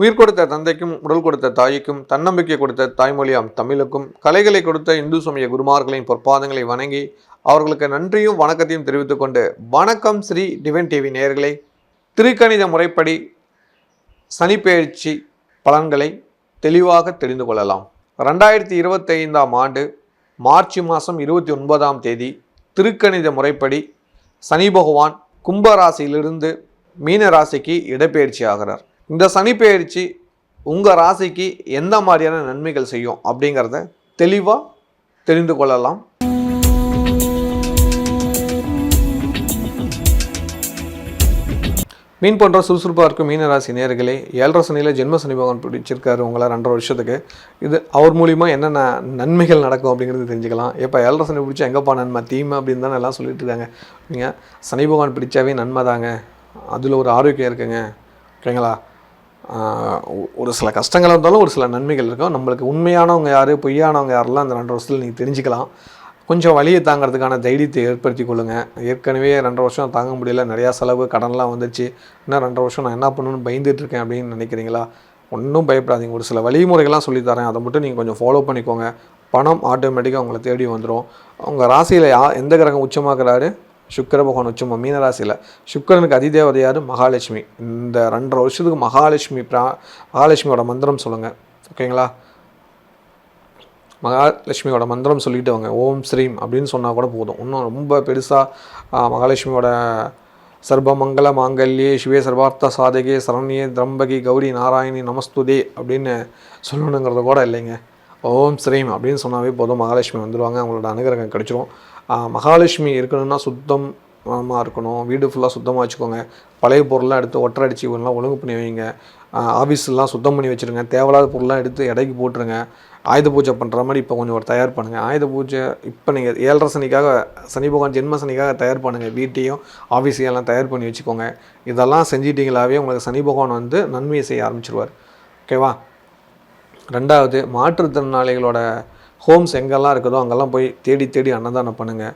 உயிர் கொடுத்த தந்தைக்கும் உடல் கொடுத்த தாய்க்கும் தன்னம்பிக்கை கொடுத்த தாய்மொழியாம் தமிழுக்கும் கலைகளை கொடுத்த இந்து சமய குருமார்களின் பொற்பாதங்களை வணங்கி அவர்களுக்கு நன்றியும் வணக்கத்தையும் தெரிவித்துக் கொண்டு வணக்கம் ஸ்ரீ டிவன் டிவி நேயர்களே. திருக்கணித முறைப்படி சனிப்பெயர்ச்சி பலன்களை தெளிவாக தெரிந்து கொள்ளலாம். ரெண்டாயிரத்தி இருபத்தைந்தாம் ஆண்டு மார்ச் மாதம் இருபத்தி ஒன்பதாம் தேதி திருக்கணித முறைப்படி சனி பகவான் கும்ப ராசியிலிருந்து மீன ராசிக்கு இடப்பெயர்ச்சி ஆகிறார். இந்த சனி பெயர்ச்சி உங்கள் ராசிக்கு எந்த மாதிரியான நன்மைகள் செய்யும் அப்படிங்கிறத தெளிவாக தெரிந்து கொள்ளலாம். மீன் போன்ற சுறுசுறுப்பாக இருக்கும் மீனராசி நேர்களே ஏழரை சனியில் ஜென்ம சனி பகவான் பிடிச்சிருக்காரு உங்களை ரெண்டரை வருஷத்துக்கு. இது அவர் மூலிமா என்னென்ன நன்மைகள் நடக்கும் அப்படிங்கிறது தெரிஞ்சுக்கலாம். எப்போ ஏழரை சனி பிடிச்சா எங்கேப்பா நன்மை? தீமை அப்படின்னு தான் எல்லாம் சொல்லிட்டு இருக்காங்க. நீங்கள் சனி பகவான் பிடிச்சாவே நன்மை தாங்க அதில் ஒரு ஆரோக்கியம் இருக்குங்க. ஓகேங்களா? ஒரு சில கஷ்டங்கள் இருந்தாலும் ஒரு சில நன்மைகள் இருக்கும். நம்மளுக்கு உண்மையானவங்க யார் பொய்யானவங்க யாரெல்லாம் அந்த ரெண்டு வருஷத்தில் நீங்கள் தெரிஞ்சுக்கலாம். கொஞ்சம் வழியை தாங்கிறதுக்கான தைரியத்தை ஏற்படுத்தி கொள்ளுங்கள் ஏற்கனவே ரெண்டரை வருஷம் தாங்க முடியல நிறையா செலவு கடன்லாம் வந்துச்சு இன்னும் ரெண்டரை வருஷம் நான் என்ன பண்ணணும்னு பயந்துட்டு இருக்கேன் அப்படின்னு நினைக்கிறீங்களா? ஒன்றும் பயப்படாதீங்க. ஒரு சில வழிமுறைகள்லாம் சொல்லித்தரேன் அதை மட்டும் நீங்கள் கொஞ்சம் ஃபாலோ பண்ணிக்கோங்க. பணம் ஆட்டோமேட்டிக்காக உங்களை தேடி வந்துடும் உங்கள் ராசியில் யா எந்த கிரகம் உச்சமாக்குறாரு? சுக்கர பகவான் உச்சமா மீனராசியில் சுக்கரனுக்கு அதிதேவதை யார்? மகாலட்சுமி. இந்த ரெண்டரை வருஷத்துக்கு மகாலட்சுமி பிரா மகாலட்சுமியோட மந்திரம் சொல்லுங்கள் ஓகேங்களா? மகாலட்சுமியோட மந்திரம் சொல்லிட்டு வாங்க. ஓம் ஸ்ரீம் அப்படின்னு சொன்னால் கூட போதும். இன்னும் ரொம்ப பெருசாக மகாலட்சுமியோட சர்வமங்கல மாங்கல்யே சிவே சர்வார்த்த சாதகே சரண்யே திரம்பகி கௌரி நாராயணி நமஸ்துதே அப்படின்னு சொல்லணுங்கிறது கூட இல்லைங்க. ஓம் ஸ்ரீம் அப்படின்னு சொன்னாவே போதும். மகாலட்சுமி வந்துடுவாங்க அவங்களோட அனுகிரகம் கிடைச்சிரும். மகாலட்சுமி இருக்கணும்னா சுத்தமாக இருக்கணும். வீடு ஃபுல்லாக சுத்தமாக வச்சுக்கோங்க. பழைய பொருள்லாம் எடுத்து ஒட்டரை அடிச்சு இவங்கெல்லாம் ஒழுங்கு பண்ணி வைங்க. ஆஃபீஸ்லாம் சுத்தம் பண்ணி வச்சுருங்க. தேவையில்லாத பொருள்லாம் எடுத்து இடைக்கு போட்டுருங்க. ஆயுத பூஜை பண்ணுற மாதிரி இப்போ கொஞ்சம் ஒரு தயார் பண்ணுங்கள் ஆயுத பூஜை இப்போ நீங்கள் ஏழரை சனிக்காக சனி பகவான் ஜென்ம சனிக்காக தயார் பண்ணுங்கள் வீட்டையும் ஆஃபீஸையும் எல்லாம் தயார் பண்ணி வச்சுக்கோங்க. இதெல்லாம் செஞ்சிட்டிங்களாவே உங்களுக்கு சனி பகவான் வந்து நன்மையை செய்ய ஆரம்பிச்சிருவார். ஓகேவா ரெண்டாவது மாற்றுத்திறனாளிகளோட ஹோம்ஸ் எங்கெல்லாம் இருக்குதோ அங்கெல்லாம் போய் தேடி தேடி அன்னதானம் பண்ணுங்கள்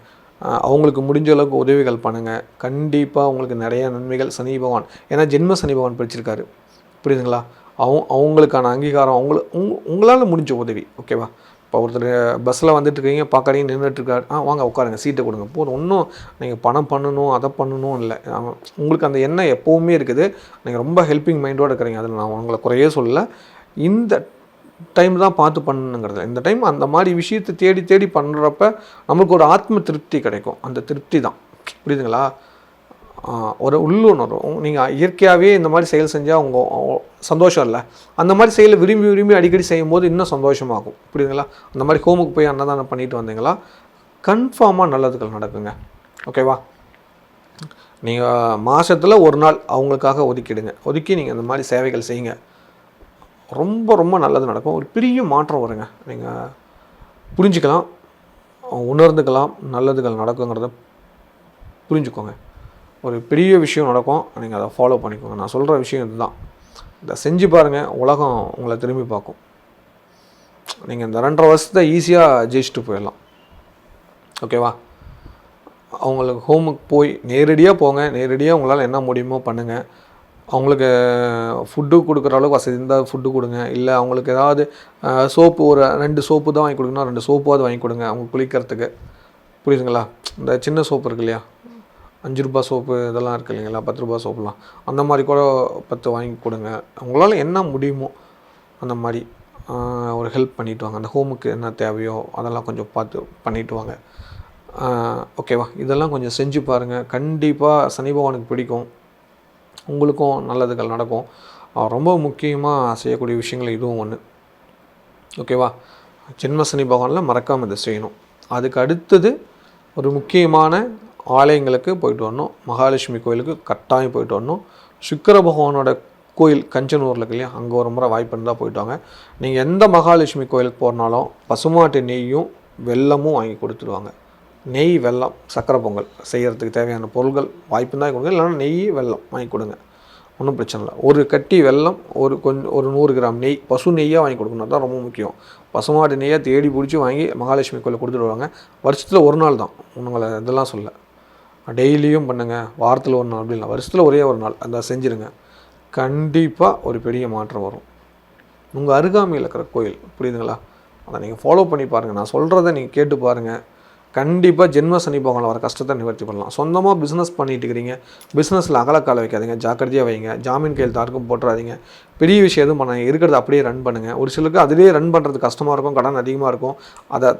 அவங்களுக்கு முடிஞ்ச அளவுக்கு உதவிகள் பண்ணுங்கள் கண்டிப்பாக அவங்களுக்கு நிறைய நன்மைகள். சனி பகவான் ஏன்னா ஜென்ம சனி பகவான் பிடிச்சிருக்காரு புரியுதுங்களா? அவங்க அவங்களுக்கான அங்கீகாரம் அவங்கள உங் உங்களால் முடிஞ்ச உதவி ஓகேவா? இப்போ ஒருத்தர் பஸ்ஸில் வந்துட்டு இருக்கீங்க பார்க்காதீங்க நின்றுட்டுருக்காரு ஆ வாங்க உட்காருங்க சீட்டை கொடுங்க. போதும். ஒன்றும் நீங்கள் பணம் பண்ணணும் அதை பண்ணணும் இல்லை. உங்களுக்கு அந்த எண்ணம் எப்போவுமே இருக்குது. நீங்கள் ரொம்ப ஹெல்ப்பிங் மைண்டோடு இருக்கிறீங்க. அதில் நான் உங்களை குறையே சொல்லலை. இந்த டைம் தான் பார்த்து பண்ணணுங்கிறது. இந்த டைம் அந்த மாதிரி விஷயத்தை தேடி தேடி பண்ணுறப்ப நம்மளுக்கு ஒரு ஆத்ம திருப்தி கிடைக்கும். அந்த திருப்தி தான். புரியுதுங்களா? ஒரு உள்ளுணர்வு நீங்கள் இயற்கையாகவே இந்த மாதிரி செயல் செஞ்சால் உங்கள் சந்தோஷம் இல்லை. அந்த மாதிரி செயலை விரும்பி விரும்பி அடிக்கடி செய்யும் போது இன்னும் சந்தோஷமாகும். புரியுதுங்களா? அந்த மாதிரி ஹோமுக்கு போய் அன்னதானம் பண்ணிட்டு வந்தீங்களா? கன்ஃபார்மாக நல்லதுகள் நடக்குங்க. ஓகேவா நீங்கள் மாதத்தில் ஒரு நாள் அவங்களுக்காக ஒதுக்கிடுங்க. ஒதுக்கி நீங்கள் இந்த மாதிரி சேவைகள் செய்யுங்க. ரொம்ப ரொம்ப நல்லது நடக்கும். ஒரு பெரிய மாற்றம் வருங்க. நீங்கள் புரிஞ்சுக்கலாம் உணர்ந்துக்கலாம் நல்லதுகள் நடக்குங்கிறத புரிஞ்சுக்கோங்க. ஒரு பெரிய விஷயம் நடக்கும் நீங்கள் அதை ஃபாலோ பண்ணிக்கோங்க. நான் சொல்கிற விஷயம் இதுதான். இதை செஞ்சு பாருங்கள் உலகம் உங்களை திரும்பி பார்க்கும். நீங்கள் இந்த ரெண்டரை வருஷத்தை ஈஸியாக ஜெயிச்சுட்டு போயிடலாம். ஓகேவா அவங்களுக்கு ஹோமுக்கு போய் நேரடியாக போங்க நேரடியாக உங்களால் என்ன முடியுமோ பண்ணுங்கள் அவங்களுக்கு ஃபுட்டு கொடுக்குற அளவுக்கு வசதி இருந்தால் ஃபுட்டு கொடுங்க. இல்லை அவங்களுக்கு ஏதாவது சோப்பு ஒரு ரெண்டு சோப்பு தான் வாங்கி கொடுக்கணும். ரெண்டு சோப்பாவது வாங்கி கொடுங்க அவங்க குளிக்கிறதுக்கு. புரியுதுங்களா? இந்த சின்ன சோப்பு இருக்கு இல்லையா? அஞ்சு ரூபா சோப்பு இதெல்லாம் இருக்குது இல்லைங்களா? பத்து ரூபா சோப்புலாம். அந்த மாதிரி கூட பத்து வாங்கி கொடுங்க. அவங்களால என்ன முடியுமோ அந்த மாதிரி ஒரு ஹெல்ப் பண்ணிட்டு வாங்க. அந்த ஹோமுக்கு என்ன தேவையோ அதெல்லாம் கொஞ்சம் பார்த்து பண்ணிட்டு வாங்க. ஓகேவா இதெல்லாம் கொஞ்சம் செஞ்சு பாருங்கள் கண்டிப்பாக சனி பகவானுக்கு பிடிக்கும். உங்களுக்கும் நல்லதுகள் நடக்கும். ரொம்ப முக்கியமாக செய்யக்கூடிய விஷயங்கள் இதுவும் ஒன்று ஓகேவா? ஜென்ம சனி பகவானில் மறக்காமல் இதை செய்யணும். அதுக்கு அடுத்தது ஒரு முக்கியமான ஆலயங்களுக்கு போயிட்டு வரணும். மகாலட்சுமி கோயிலுக்கு கட்டாயம் போயிட்டு வரணும். சுக்கர பகவானோட கோயில் கஞ்சனூரில் இருக்கு இல்லையா? அங்கே ஒரு முறை வாய்ப்பு இருந்தால் போயிட்டு வாங்க. நீங்கள் எந்த மகாலட்சுமி கோயிலுக்கு போகிறனாலும் பசுமாட்டு நெய்யும் வெல்லமும் வாங்கி கொடுத்துடுவாங்க. நெய் வெல்லம் சக்கரை பொங்கல் செய்கிறதுக்கு தேவையான பொருட்கள் வாய்ப்பு தான் கொடுங்க. இல்லைன்னா நெய் வெல்லம் வாங்கி கொடுங்க. ஒன்றும் பிரச்சனை இல்லை. ஒரு கட்டி வெல்லம் ஒரு கொஞ்சம் ஒரு நூறு கிராம் நெய் பசு நெய்யாக வாங்கி கொடுக்கணும். தான் ரொம்ப முக்கியம். பசுமாடு நெய்யாக தேடி பிடிச்சி வாங்கி மகாலட்சுமி கோயிலில் கொடுத்துட்டு வருவாங்க. வருஷத்தில் ஒரு நாள் தான். உங்களை இதெல்லாம் சொல்ல டெய்லியும் பண்ணுங்கள் வாரத்தில் ஒரு நாள் அப்படி இல்லை. வருஷத்தில் ஒரே ஒரு நாள். அந்த செஞ்சுருங்க. கண்டிப்பாக ஒரு பெரிய மாற்றம் வரும். உங்கள் அருகாமையில் இருக்கிற கோயில் புரியுதுங்களா? அதை நீங்கள் ஃபாலோ பண்ணி பாருங்கள் நான் சொல்கிறத நீங்கள் கேட்டு பாருங்கள் கண்டிப்பாக ஜென்ம சனி பகவான் வர கஷ்டத்தை நிவர்த்தி பண்ணலாம். சொந்தமாக பிஸ்னஸ் பண்ணிட்டு இருக்கிறீங்க. பிஸ்னஸில் அகலக்கால வைக்காதீங்க. ஜாக்கிரதையாக வைங்க. ஜாமீன் கையில் தாருக்கும் போட்டுறாதீங்க. பெரிய விஷயம் எதுவும் பண்ணாங்க இருக்கிறத அப்படியே ரன் பண்ணுங்கள் ஒரு சிலருக்கு அதிலே ரன் பண்ணுறது கஷ்டமாக இருக்கும். கடன் அதிகமாக இருக்கும். அதை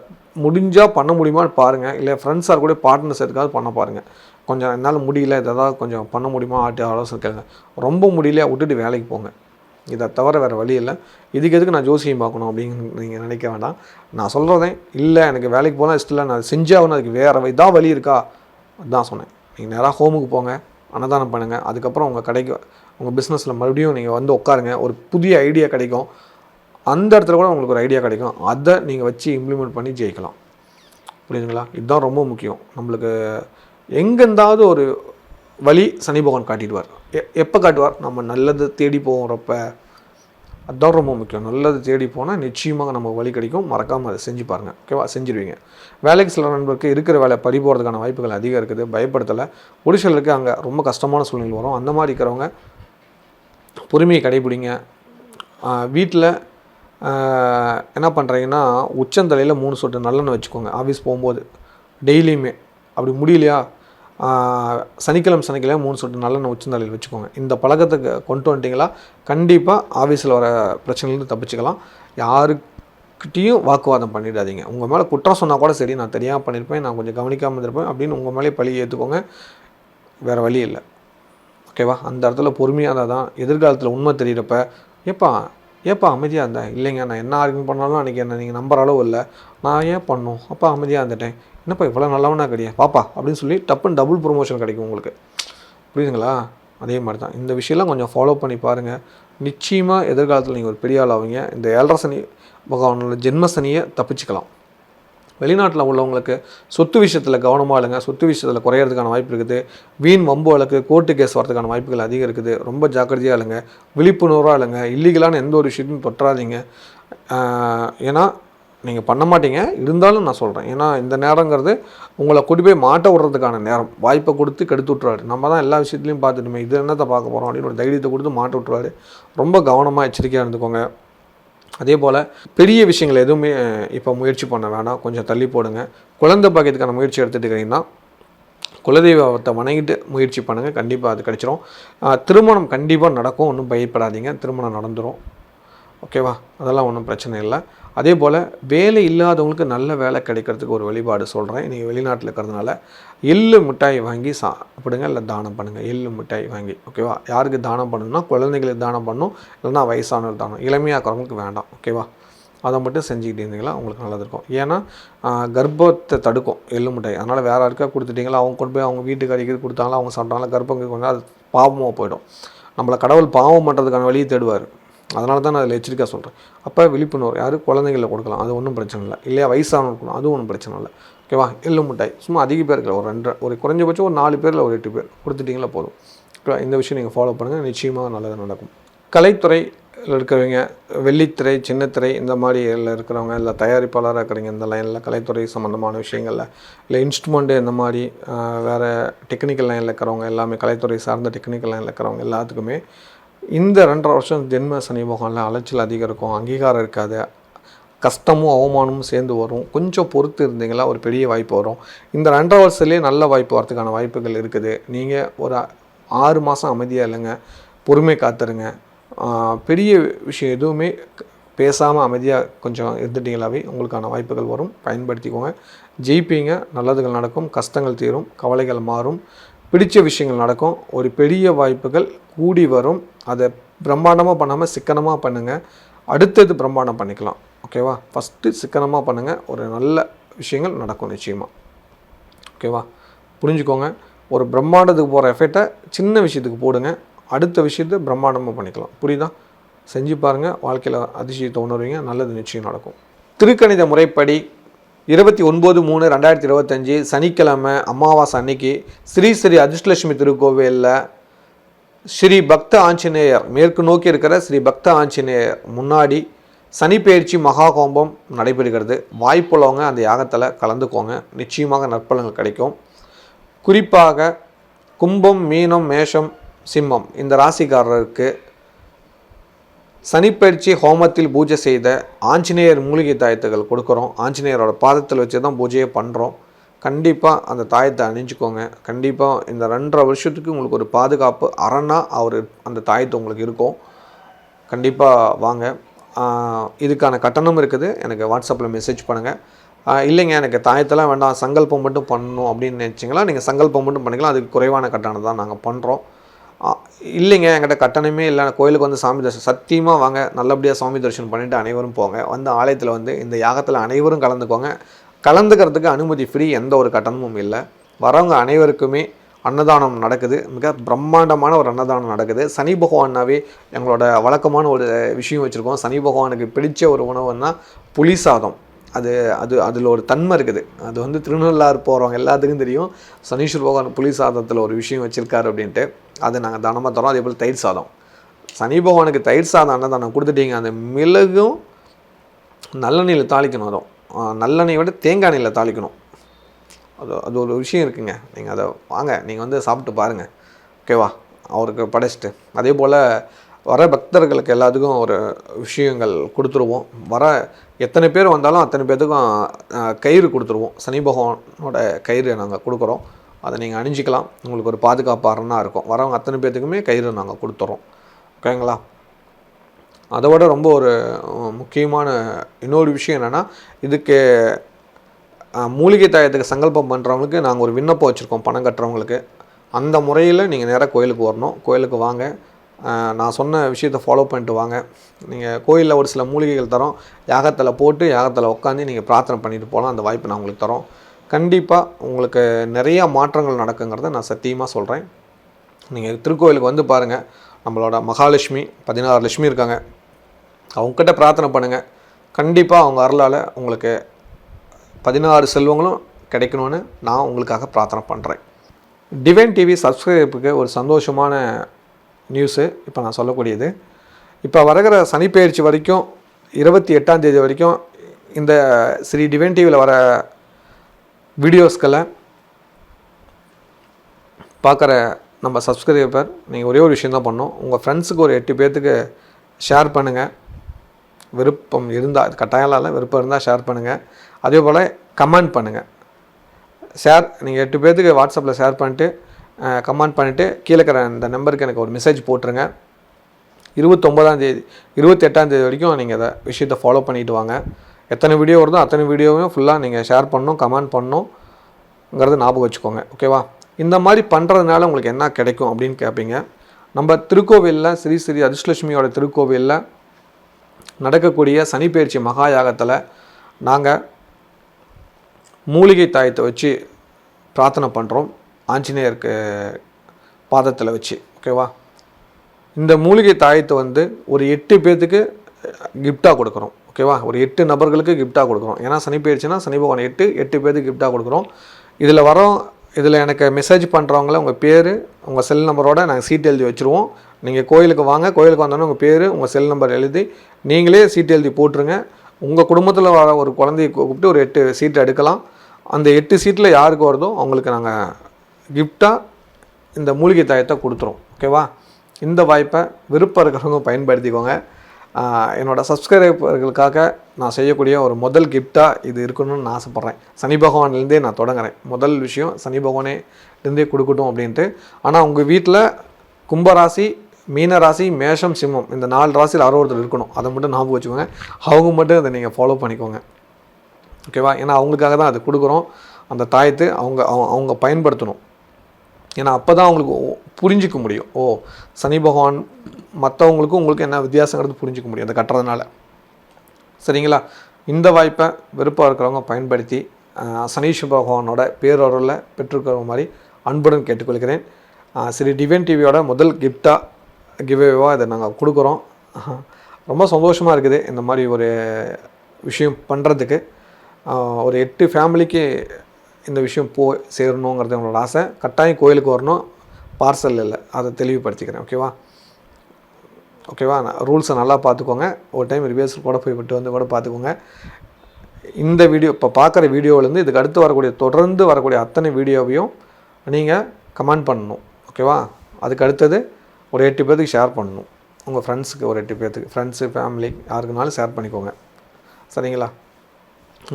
முடிஞ்சால் பண்ண முடியுமான்னு பாருங்கள் இல்லை ஃப்ரெண்ட்ஸாக கூட பார்ட்னர்ஸ் எதுக்காவது பண்ண பாருங்கள் கொஞ்சம் என்னால் முடியல. எதாவது கொஞ்சம் பண்ண முடியுமா? ஆட்டி ஆலோசனை கேளுங்க. ரொம்ப முடியல விட்டுட்டு வேலைக்கு போங்க. இதை தவிர வேறு வழி இல்லை. இதுக்கு எதுக்கு நான் ஜோசியம் பார்க்கணும் அப்படின்னு நீங்கள் நினைக்க வேண்டாம். நான் சொல்கிறதே இல்லை எனக்கு வேலைக்கு போனால் இஷ்டம் இல்லை நான் செஞ்சாகணும் அதுக்கு வேறு இதாக வழி இருக்கா? அதுதான் சொன்னேன். நீங்கள் நேராக ஹோமுக்கு போங்க அன்னதானம் பண்ணுங்கள் அதுக்கப்புறம் உங்கள் கடைக்கு உங்கள் பிஸ்னஸில் மறுபடியும் நீங்கள் வந்து உட்காருங்க ஒரு புதிய ஐடியா கிடைக்கும். அந்த இடத்துல கூட உங்களுக்கு ஒரு ஐடியா கிடைக்கும். அதை நீங்கள் வச்சு இம்ப்ளிமெண்ட் பண்ணி ஜெயிக்கலாம். புரியுதுங்களா? இதுதான் ரொம்ப முக்கியம். நம்மளுக்கு எங்கேருந்தாவது ஒரு வழி சனி பகவான் காட்டிடுவார். எ எப்போ காட்டுவார்? நம்ம நல்லது தேடி போகிறப்ப அதுதான் ரொம்ப முக்கியம். நல்லது தேடி போனால் நிச்சயமாக நமக்கு வழி கிடைக்கும். மறக்காமல் அதை செஞ்சு பாருங்கள் ஓகேவா? செஞ்சுருவீங்க. வேலைக்கு சில நண்பருக்கு இருக்கிற வேலை பறி போகிறதுக்கான வாய்ப்புகள் அதிகம் இருக்குது. பயப்படுத்தலை. ஒரு சிலருக்கு அங்கே ரொம்ப கஷ்டமான சூழ்நிலை வரும். அந்த மாதிரி இருக்கிறவங்க பொறுமையை கடைபிடிங்க. வீட்டில் என்ன பண்ணுறீங்கன்னா உச்சந்தலையில் மூணு சொட்டு நல்லெண்ணெய் வச்சுக்கோங்க. ஆஃபீஸ் போகும்போது. டெய்லியுமே. அப்படி முடியலையா? சனிக்கிழமை சனிக்கிழமை மூணு சொட்டு நல்லெண்ணெய் உச்சந்தலையில் வச்சுக்கோங்க. இந்த பழக்கத்துக்கு கொண்டு வந்துட்டிங்களா கண்டிப்பாக ஆஃபீஸில் வர பிரச்சனைலேருந்து தப்பிச்சுக்கலாம். யாருக்கிட்டேயும் வாக்குவாதம் பண்ணிடாதீங்க. உங்கள் மேலே குற்றம் சொன்னால் கூட சரி நான் தெரியாமல் பண்ணியிருப்பேன் நான் கொஞ்சம் கவனிக்காமல் இருந்திருப்பேன் அப்படின்னு உங்கள் மேலே பழி ஏற்றுக்கோங்க வேறு வழி இல்லை. ஓகேவா அந்த இடத்துல பொறுமையாக இருந்தால் தான் எதிர்காலத்தில் உண்மை தெரியிறப்ப ஏப்பா ஏப்பா அமைதியாக இருந்தேன் இல்லைங்க நான் என்ன ஆர்கியூ பண்ணாலும் அன்றைக்கி என்ன நீங்கள் நம்புற அளவு இல்லை. நான் ஏன் பண்ணும் அப்பா அமைதியாக இருந்துட்டேன். என்னப்பா இவ்வளோ நல்லவனா கிடையா? பாப்பா அப்படின்னு சொல்லி டப்புன்னு டபுள் ப்ரொமோஷன் கிடைக்கும் உங்களுக்கு. புரியுதுங்களா? அதே மாதிரி தான் இந்த விஷயம்லாம் கொஞ்சம் ஃபாலோ பண்ணி பாருங்கள் நிச்சயமாக எதிர்காலத்தில் நீங்கள் ஒரு பெரிய ஆள் ஆவீங்க. இந்த ஏழரை சனி பகவானோட ஜென்ம சனியை தப்பிச்சுக்கலாம். வெளிநாட்டில் உள்ளவங்களுக்கு சொத்து விஷயத்தில் கவனமாக இல்லைங்க சொத்து விஷயத்தில் குறையிறதுக்கான வாய்ப்பு இருக்குது. வீண் வம்பு வழக்கு கோர்ட்டு கேஸ் வரதுக்கான வாய்ப்புகள் அதிகம் இருக்குது. ரொம்ப ஜாக்கிரதையாக இல்லைங்க விழிப்புணர்வாக இல்லைங்க இல்லீகலான எந்த ஒரு விஷயத்தையும் தொற்றாதீங்க. ஏன்னா நீங்கள் பண்ண மாட்டீங்க. இருந்தாலும் நான் சொல்கிறேன் ஏன்னா இந்த நேரங்கிறது உங்களை கொண்டு போய் மாட்ட விடுறதுக்கான நேரம். வாய்ப்பை கொடுத்து கெடுத்து விட்ருவாரு நம்ம தான் எல்லா விஷயத்துலையும் பார்த்துட்டுமே இது என்னத்தை பார்க்க போகிறோம் அப்படின்னு ஒரு தைரியத்தை கொடுத்து மாட்ட விட்ருவாரு ரொம்ப கவனமாக எச்சரிக்கையாக இருந்துக்கோங்க. அதே போல் பெரிய விஷயங்கள் எதுவுமே இப்போ முயற்சி பண்ண வேணாம். கொஞ்சம் தள்ளி போடுங்க. குழந்தை பாக்கியத்துக்கான முயற்சி எடுத்துகிட்டு இருக்கிறீங்கன்னா குலதெய்வத்தை வணங்கிட்டு முயற்சி பண்ணுங்கள் கண்டிப்பாக அது கிடச்சிரும். திருமணம் கண்டிப்பாக நடக்கும். ஒன்றும் பயப்படாதீங்க. திருமணம் நடந்துடும் ஓகேவா? அதெல்லாம் ஒன்றும் பிரச்சனை இல்லை. அதே போல் வேலை இல்லாதவங்களுக்கு நல்ல வேலை கிடைக்கிறதுக்கு ஒரு வழிபாடு சொல்கிறேன் நீங்கள் வெளிநாட்டில் இருக்கிறதுனால எள்ளு மிட்டாய் வாங்கி சாப்பிடுங்க இல்லை தானம் பண்ணுங்கள் எள்ளு மிட்டாய் வாங்கி ஓகேவா யாருக்கு தானம் பண்ணணும்னா குழந்தைங்களுக்கு தானம் பண்ணணும் இல்லைன்னா வயசானவர் தானம் இளமையாக இருக்கிறவங்களுக்கு வேண்டாம் ஓகேவா அதை மட்டும் செஞ்சுக்கிட்டு இருந்தீங்களா உங்களுக்கு நல்லது இருக்கும். ஏன்னா கர்ப்பத்தை தடுக்கும் எள்ளு மிட்டாய். அதனால் வேறு யாருக்கா கொடுத்துட்டிங்களா? அவங்க கொண்டு போய் அவங்க வீட்டுக்கு அடிக்கிறது கொடுத்தாங்களா? அவங்க சாப்பிட்டாங்களா? கர்ப்பம் கொஞ்சம் அது பாவமாக போயிடும். நம்மளை கடவுள் பாவம் பண்ணுறதுக்கான வழியை தேடுவார். அதனால தான் நான் அதில் எச்சரிக்கை சொல்கிறேன் அப்போ விழிப்புணர்வு யார்? குழந்தைகளை கொடுக்கலாம். அது ஒன்றும் பிரச்சனை இல்லை. இல்லையா? வயசானவங்க கொடுக்கலாம். அதுவும் ஒன்றும் பிரச்சனை இல்லை. ஓகேவா எள்ளு மிட்டாய். சும்மா அதிக பேர் இருக்கல ஒரு ரெண்டு ஒரு குறைஞ்சபட்சம் ஒரு நாலு பேரில் ஒரு எட்டு பேர். கொடுத்துட்டிங்களா போதும். ஓகேவா இந்த விஷயம் நீங்கள் ஃபாலோ பண்ணுங்கள் நிச்சயமாக நல்லது நடக்கும். கலைத்துறை இருக்கிறவங்க வெள்ளித்திரை சின்னத்திரை இந்த மாதிரி இதில் இருக்கிறவங்க இல்லை தயாரிப்பாளராக இருக்கிறீங்க இந்த லைனில் கலைத்துறை சம்மந்தமான விஷயங்களில் இல்லை இன்ஸ்ட்ருமெண்ட்டு இந்த மாதிரி வேறு டெக்னிக்கல் லைனில் இருக்கிறவங்க எல்லாமே கலைத்துறை சார்ந்த டெக்னிக்கல் லைனில் இருக்கிறவங்க எல்லாத்துக்குமே இந்த ரெண்டரை வருஷம் ஜென்ம சனி பகவானில் அலைச்சல் அதிகம் இருக்கும் அங்கீகாரம் இருக்காது கஷ்டமும் அவமானமும் சேர்ந்து வரும் கொஞ்சம் பொறுத்து இருந்தீங்களா ஒரு பெரிய வாய்ப்பு வரும். இந்த ரெண்டரை வருஷத்துலேயே நல்ல வாய்ப்பு வரதுக்கான வாய்ப்புகள் இருக்குது. நீங்கள் ஒரு ஆறு மாதம் அமைதியாக இல்லைங்க பொறுமை காத்துருங்க. பெரிய விஷயம் எதுவுமே பேசாமல் அமைதியாக கொஞ்சம் இருந்துட்டீங்களாவே உங்களுக்கான வாய்ப்புகள் வரும். பயன்படுத்திக்கோங்க. ஜெயிப்பீங்க நல்லதுகள் நடக்கும் கஷ்டங்கள் தீரும் கவலைகள் மாறும். பிடிச்ச விஷயங்கள் நடக்கும். ஒரு பெரிய வாய்ப்புகள் கூடி வரும். அதை பிரம்மாண்டமாக பண்ணாமல் சிக்கனமாக பண்ணுங்கள் அடுத்தது பிரம்மாண்டம் பண்ணிக்கலாம். ஓகேவா ஃபஸ்ட்டு சிக்கனமாக பண்ணுங்கள் ஒரு நல்ல விஷயங்கள் நடக்கும் நிச்சயமாக ஓகேவா புரிஞ்சுக்கோங்க. ஒரு பிரம்மாண்டத்துக்கு போகிற எஃபெக்டை சின்ன விஷயத்துக்கு போடுங்க. அடுத்த விஷயத்தை பிரம்மாண்டமாக பண்ணிக்கலாம். புரியுதா? செஞ்சு பாருங்கள் வாழ்க்கையில் அதிசயத்தை உணர்வீங்க. நல்லது நிச்சயம் நடக்கும். திருக்கணித முறைப்படி இருபத்தி ஒன்பது மூணு ரெண்டாயிரத்தி இருபத்தஞ்சி சனிக்கிழமை அமாவாசை அன்னைக்கு ஸ்ரீ ஸ்ரீ அதிர்ஷ்டலட்சுமி திருக்கோவிலில் ஸ்ரீ பக்த ஆஞ்சநேயர் மேற்கு நோக்கி இருக்கிற ஸ்ரீ பக்த ஆஞ்சநேயர் முன்னாடி சனிப்பெயர்ச்சி மகா கோம்பம் நடைபெறுகிறது. வாய்ப்புள்ளவங்க அந்த யாகத்தில் கலந்துக்கோங்க. நிச்சயமாக நற்பலங்கள் கிடைக்கும். குறிப்பாக கும்பம் மீனம் மேஷம் சிம்மம் இந்த ராசிக்காரருக்கு சனிப்பயிற்சி ஹோமத்தில் பூஜை செய்த ஆஞ்சநேயர் மூலிகை தாயத்துகள் கொடுக்குறோம். ஆஞ்சநேயரோட பாதத்தில் வச்சு தான் பூஜையை பண்ணுறோம் கண்டிப்பாக அந்த தாயத்தை அணிஞ்சுக்கோங்க. கண்டிப்பாக இந்த ரெண்டரை வருஷத்துக்கு உங்களுக்கு ஒரு பாதுகாப்பு அரணாக அவர் அந்த தாயத்தை உங்களுக்கு இருக்கும். கண்டிப்பாக வாங்க. இதுக்கான கட்டணம் இருக்குது. எனக்கு வாட்ஸ்அப்பில் மெசேஜ் பண்ணுங்கள் இல்லைங்க எனக்கு தாயத்தெல்லாம் வேண்டாம். சங்கல்பம் மட்டும் பண்ணணும் அப்படின்னு நினச்சிங்களா? நீங்கள் சங்கல்பம் மட்டும் பண்ணிக்கலாம். அதுக்கு குறைவான கட்டணம் தான் நாங்கள் பண்ணுறோம் இல்லைங்க என்கிட்ட கட்டணமே இல்லை. கோயிலுக்கு வந்து சாமி தரிசனம் சத்தியமாக வாங்க நல்லபடியாக சாமி தரிசனம் பண்ணிவிட்டு அனைவரும் போங்க. வந்து ஆலயத்தில் வந்து இந்த யாகத்தில் அனைவரும் கலந்துக்கோங்க. கலந்துக்கிறதுக்கு அனுமதி ஃப்ரீ எந்த ஒரு கட்டணமும் இல்லை. வரவங்க அனைவருக்குமே அன்னதானம் நடக்குது. மிக பிரம்மாண்டமான ஒரு அன்னதானம் நடக்குது. சனி பகவானாவே எங்களோட வழக்கமான ஒரு விஷயம் வச்சுருக்கோம். சனி பகவானுக்கு பிடித்த ஒரு உணவுன்னா புளி சாதம். அது அது அதில் ஒரு தன்மை இருக்குது. அது வந்து திருநள்ளாறு போகிறவங்க எல்லாத்துக்கும் தெரியும். சனீஸ்வர் பகவான் புளி சாதத்தில் ஒரு விஷயம் வச்சுருக்காரு அப்படின்ட்டு. அதை நாங்கள் தானமாக தரோம் அதே போல் தயிர் சாதம். சனி பகவானுக்கு தயிர் சாதம் அன்னதானம் கொடுத்துட்டீங்க அந்த மிளகும் நல்லெண்ணெயில் தாளிக்கணும் அதுவும். ஆஹ் நல்லெண்ணெயை விட தேங்காய் எண்ணெயில் தாளிக்கணும். அது அது ஒரு விஷயம் இருக்குங்க. நீங்கள் அதை வாங்க நீங்கள் வந்து சாப்பிட்டு பாருங்கள் ஓகேவா அவருக்கு படைச்சிட்டு. அதே போல் வர பக்தர்களுக்கு எல்லாத்துக்கும் ஒரு விஷயங்கள் கொடுத்துருவோம். வர எத்தனை பேர் வந்தாலும் அத்தனை பேர்த்துக்கும் கயிறு கொடுத்துருவோம். சனி பகவானோட கயிறு நாங்கள் கொடுக்குறோம். அதை நீங்கள் அணிஞ்சிக்கலாம். உங்களுக்கு ஒரு பாதுகாப்பு அரணாக இருக்கும். வரவங்க அத்தனை பேர்த்துக்குமே கயிறு நாங்கள் கொடுத்துறோம். ஓகேங்களா? அதை விட ரொம்ப ஒரு முக்கியமான இன்னொரு விஷயம் என்னென்னா இதுக்கு மூலிகை தாயத்துக்கு சங்கல்பம் பண்ணுறவங்களுக்கு நாங்கள் ஒரு விண்ணப்பம் வச்சுருக்கோம் பணம் கட்டுறவங்களுக்கு. அந்த முறையில் நீங்கள் நேராக கோயிலுக்கு வரணும். கோயிலுக்கு வாங்க. நான் சொன்ன விஷயத்தை ஃபாலோ பண்ணிட்டு வாங்க. நீங்கள் கோயிலில் ஒரு சில மூலிகைகள் தரோம். யாகத்தில் போட்டு யாகத்தில் உட்காந்து நீங்கள் பிரார்த்தனை பண்ணிட்டு போகலாம். அந்த வாய்ப்பு நான் உங்களுக்கு தரோம். கண்டிப்பாக உங்களுக்கு நிறைய மாற்றங்கள் நடக்குங்கிறத நான் சத்தியமாக சொல்கிறேன் நீங்கள் திருக்கோயிலுக்கு வந்து பாருங்கள் நம்மளோட மகாலட்சுமி பதினாறு லட்சுமி இருக்காங்க. அவங்கக்கிட்ட பிரார்த்தனை பண்ணுங்கள் கண்டிப்பாக அவங்க அருளால் உங்களுக்கு பதினாறு செல்வங்களும் கிடைக்கணும்னு நான் உங்களுக்காக பிரார்த்தனை பண்ணுறேன் டிவைன் டிவி சப்ஸ்கிரைபுக்கு ஒரு சந்தோஷமான நியூஸு இப்போ நான் சொல்லக்கூடியது. இப்போ வருகிற சனிப்பெயர்ச்சி வரைக்கும் இருபத்தி எட்டாம் தேதி வரைக்கும் இந்த ஸ்ரீ டிவைன் டிவியில் வர வீடியோஸ்களை பார்க்குற நம்ம சப்ஸ்கிரைபர் நீங்கள் ஒரே ஒரு விஷயம் தான் பண்ணணும். உங்கள் ஃப்ரெண்ட்ஸுக்கு ஒரு எட்டு பேர்த்துக்கு ஷேர் பண்ணுங்கள் விருப்பம் இருந்தால் அது கட்டாயம் இல்லை விருப்பம் இருந்தால் ஷேர் பண்ணுங்கள் அதே போல் கமெண்ட் பண்ணுங்கள் ஷேர் நீங்கள் எட்டு பேர்த்துக்கு வாட்ஸ்அப்பில் ஷேர் பண்ணிட்டு கமெண்ட் பண்ணிவிட்டு கீழே இருக்கிற அந்த நம்பருக்கு எனக்கு ஒரு மெசேஜ் போட்டுருங்க. இருபத்தொம்பதாம் தேதி இருபத்தெட்டாம் தேதி வரைக்கும் நீங்கள் அதை விஷயத்தை ஃபாலோ பண்ணிவிட்டு வாங்க. எத்தனை வீடியோ வருதோ அத்தனை வீடியோவையும் ஃபுல்லாக நீங்கள் ஷேர் பண்ணணும் கமெண்ட் பண்ணணுங்கிறத ஞாபகம் வச்சுக்கோங்க ஓகேவா இந்த மாதிரி பண்ணுறதுனால உங்களுக்கு என்ன கிடைக்கும் அப்படின்னு கேட்பீங்க நம்ம திருக்கோவிலில் ஸ்ரீ ஸ்ரீ அதிர்ஷ்லட்சுமியோட திருக்கோவிலில் நடக்கக்கூடிய சனிப்பெயர்ச்சி மகா யாகத்தில் நாங்கள் மூலிகை தாயத்தை வச்சு பிரார்த்தனை பண்ணுறோம் ஆஞ்சநேயருக்கு பாதத்தில் வச்சு ஓகேவா இந்த மூலிகை தாயத்தை வந்து ஒரு எட்டு பேர்த்துக்கு கிஃப்டாக கொடுக்குறோம். ஓகேவா ஒரு எட்டு நபர்களுக்கு கிஃப்டாக கொடுக்குறோம். ஏன்னா சனி போயிடுச்சுன்னா சனி பகவான் எட்டு எட்டு பேருக்கு கிஃப்டாக கொடுக்குறோம். இதில் வரோம் இதில் எனக்கு மெசேஜ் பண்ணுறவங்கள உங்கள் பேர் உங்கள் செல் நம்பரோட நாங்கள் சீட் எழுதி வச்சுருவோம். நீங்கள் கோயிலுக்கு வாங்க. கோயிலுக்கு வந்தோன்னே உங்கள் பேர் உங்கள் செல் நம்பர் எழுதி நீங்களே சீட் எழுதி போட்டுருங்க. உங்கள் குடும்பத்தில் வர ஒரு குழந்தைய கூப்பிட்டு ஒரு எட்டு சீட் எடுக்கலாம். அந்த எட்டு சீட்டில் யாருக்கு வருதோ அவங்களுக்கு நாங்கள் கிஃப்டாக இந்த மூலிகை தாயத்தை கொடுத்துரும் ஓகேவா இந்த வாய்ப்பை விருப்பம் இருக்கிறவங்க பயன்படுத்திக்கோங்க. என்னோடய என்னோட சப்ஸ்கிரைபர்களுக்காக நான் செய்யக்கூடிய ஒரு முதல் கிஃப்டாக இது இருக்கணும்னு நான் ஆசைப்பட்றேன். சனி பகவான்லேருந்தே நான் தொடங்குறேன். முதல் விஷயம் சனி பகவானே இருந்தே கொடுக்கட்டும் அப்படின்ட்டு. ஆனால் உங்கள் வீட்டில் கும்பராசி மீன ராசி மேஷம் சிம்மம் இந்த நாலு ராசியில் யாரோ ஒருத்தர் இருக்கணும். அதை மட்டும் ஞாபகம் வச்சுக்கோங்க. அவங்க மட்டும் அதை நீங்கள் ஃபாலோ பண்ணிக்கோங்க. ஓகேவா? ஏன்னா அவங்களுக்காக தான் அது கொடுக்குறோம். அந்த தாயத்து அவங்க அவங்க- அவங்க பயன்படுத்தணும். ஏன்னா அப்போ தான் அவங்களுக்கு புரிஞ்சிக்க முடியும். ஓ சனி பகவான் மற்றவங்களுக்கும் உங்களுக்கு என்ன வித்தியாசங்கிறது புரிஞ்சிக்க முடியும். அதை கட்டுறதுனால. சரிங்களா? இந்த வாய்ப்பை விருப்பம் இருக்கிறவங்க பயன்படுத்தி சனீஷ் பகவானோட பேரொருளில் பெற்றுக்கிற மாதிரி அன்புடன் கேட்டுக்கொள்கிறேன். ஸ்ரீ டிவைன் டிவியோட முதல் கிஃப்டாக கிவேவாக இதை நாங்கள் கொடுக்குறோம். ரொம்ப சந்தோஷமாக இருக்குது இந்த மாதிரி ஒரு விஷயம் பண்ணுறதுக்கு ஒரு எட்டு ஃபேமிலிக்கு இந்த விஷயம் போ சேரணுங்கிறது எங்களோட ஆசை. கட்டாயம் கோயிலுக்கு வரணும். பார்சல் இல்லை. அதை தெளிவுபடுத்திக்கிறேன். ஓகேவா? ஓகேவா? ரூல்ஸை நல்லா பார்த்துக்கோங்க. ஒரு டைம் ரிவர்ஸ் கூட போய் விட்டு வந்து கூட பார்த்துக்கோங்க. இந்த வீடியோ இப்போ பார்க்குற வீடியோவிலேருந்து இதுக்கு அடுத்து வரக்கூடிய தொடர்ந்து வரக்கூடிய அத்தனை வீடியோவையும் நீங்கள் கமெண்ட் பண்ணணும். ஓகேவா? அதுக்கு அடுத்தது ஒரு எட்டு பேர்த்துக்கு ஷேர் பண்ணணும். உங்கள் ஃப்ரெண்ட்ஸுக்கு ஒரு எட்டு பேர்த்துக்கு ஃப்ரெண்ட்ஸு ஃபேமிலி யாருக்குனாலும் ஷேர் பண்ணிக்கோங்க. சரிங்களா?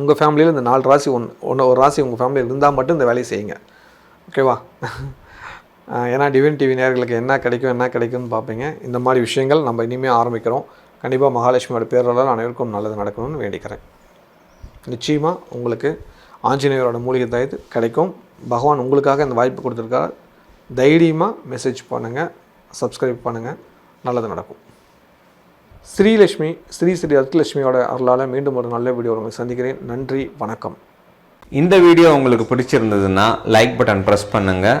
உங்கள் ஃபேமிலியில் இந்த நாலு ராசி ஒன்று ஒன்று ஒரு ராசி உங்கள் ஃபேமிலியில் இருந்தால் மட்டும் இந்த வேலையை செய்யுங்க. ஓகேவா? ஏன்னா டிவின் டிவி நேர்களுக்கு என்ன கிடைக்கும் என்ன கிடைக்கும்னு பார்ப்பீங்க. இந்த மாதிரி விஷயங்கள் நம்ம இனிமேல் ஆரம்பிக்கிறோம். கண்டிப்பாக மகாலட்சுமியோட பேரால் அனைவருக்கும் நல்லது நடக்கணும்னு வேண்டிக்கிறேன். நிச்சயமாக உங்களுக்கு ஆஞ்சநேயரோட மூலிகை தயத்து கிடைக்கும். பகவான் உங்களுக்காக இந்த வாய்ப்பு கொடுத்துருக்காரு. தைரியமாக மெசேஜ் பண்ணுங்கள் சப்ஸ்கிரைப் பண்ணுங்கள் நல்லது நடக்கும். ஸ்ரீலட்சுமி ஸ்ரீ ஸ்ரீ அர்த்தலட்சுமியோட அருளால் மீண்டும் ஒரு நல்ல வீடியோ உங்களை சந்திக்கிறேன். நன்றி வணக்கம். இந்த வீடியோ உங்களுக்கு பிடிச்சிருந்ததுன்னா லைக் பட்டன் ப்ரெஸ் பண்ணுங்கள்